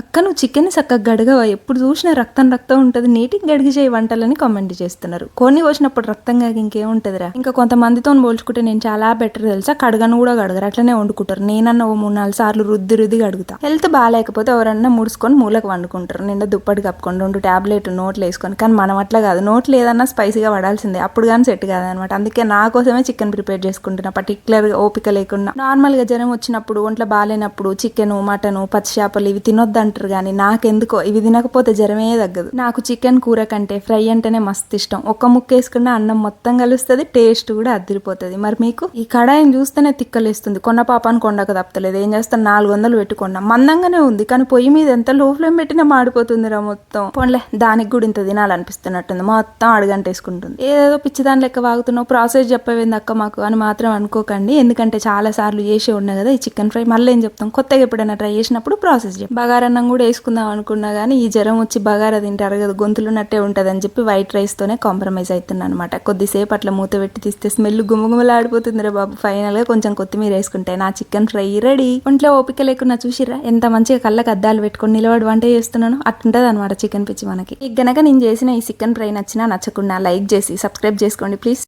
అక్క నువ్వు చికెన్ చక్కగా గడగవా? ఎప్పుడు చూసినా రక్తం రక్తం ఉంటుంది. నీటికి గడిగి చేయి వంటలని కామెంట్ చేస్తున్నారు. కొన్ని వచ్చినప్పుడు రక్తం కాక ఇంకేముంటదిరా ఇంకా కొంతమందితో పోల్చుకుంటే నేను చాలా బెటర్ తెలుసా? కడగను కూడా కడగరు. అట్లనే వండుకుంటారు. నేనన్న ఓ మూడు నాలుగు సార్లు రుద్ది రుద్ది కడుగుతా. హెల్త్ బాగాలేకపోతే ఎవరన్నా ముడుచుకొని మూలకు వండుకుంటారు. నిండా దుప్పటి కప్పుకొని రెండు టాబ్లెట్ నోట్లు వేసుకొని. కానీ మనం అట్లా కాదు. నోట్లు ఏదన్నా స్పైసీగా పడాల్సిందే. అప్పుడు కానీ సెట్ కాదనమాట. అందుకే నా కోసమే చికెన్ ప్రిపేర్ చేసుకుంటున్నా. పర్టికులర్ ఓపిక లేకుండా. నార్మల్గా జ్వరం వచ్చినప్పుడు ఒంట్లో బాగాలేనప్పుడు చికెన్ మటన్ పచ్చి చేపలు ఇవి తినొద్దు అంటారు కానీ నాకెందుకో ఇవి తినకపోతే జ్వరమే తగ్గదు. నాకు చికెన్ కూర కంటే ఫ్రై అంటేనే మస్తు ఇష్టం. ఒక్క ముక్క వేసుకున్న అన్నం మొత్తం కలుస్తుంది టేస్ట్ కూడా అదిరిపోతుంది. మరి మీకు? ఈ కడాయిని చూస్తేనే తిక్కలేస్తుంది. కొన్న పాపాను కొండక తప్పలేదు ఏం చేస్తాను నాలుగు వందలు పెట్టుకున్నా. మందంగానే ఉంది కానీ పొయ్యి మీద ఎంత లో ఫ్లేమ్ పెట్టినా మాడిపోతుందిరా మొత్తం. పోన్లే దానికి కూడా ఇంత తినాలనిపిస్తున్నట్టుంది. మొత్తం అడగంటేసుకుంటుంది. ఏదేదో పిచ్చిదాని లెక్క వాగుతున్నావు. ప్రాసెస్ చెప్పవేంది అక్క మాకు అని మాత్రం అనుకోకండి. ఎందుకంటే చాలా సార్లు చేసే ఉన్నా కదా ఈ చికెన్ ఫ్రై. మళ్ళీ ఏం చెప్తాం? కొత్తగా ఎప్పుడైనా ట్రై చేసినప్పుడు ప్రాసెస్ చెప్పి అన్నం కూడా వేసుకుందాం అనుకున్నా కానీ ఈ జ్వరం వచ్చి బగారా తింటారు కదా గొంతులున్నట్టే ఉంటుంది అని చెప్పి వైట్ రైస్తోనే కాంప్రమైజ్ అవుతున్నా అనమాట కొద్దిసేపు అట్లా మూత పెట్టి తీస్తే స్మెల్ గుమగుమలాడిపోతుంది రే బాబు ఫైనల్గా కొంచెం కొత్తిమీర వేసుకుంటే నా చికెన్ ఫ్రై రెడీ. ఒంట్లో ఓపిక లేకున్నా చూసిరా ఎంత మంచిగా కళ్ళకి అద్దాలు పెట్టుకొని నిలబడి వంట చేస్తున్నాను అట్టుంటది అనమాట చికెన్ పిచ్చి మనకి. ఇక గనక నేను చేసిన ఈ చికెన్ ఫ్రై నచ్చినా నచ్చకుండా లైక్ చేసి సబ్స్క్రైబ్ చేసుకోండి ప్లీజ్.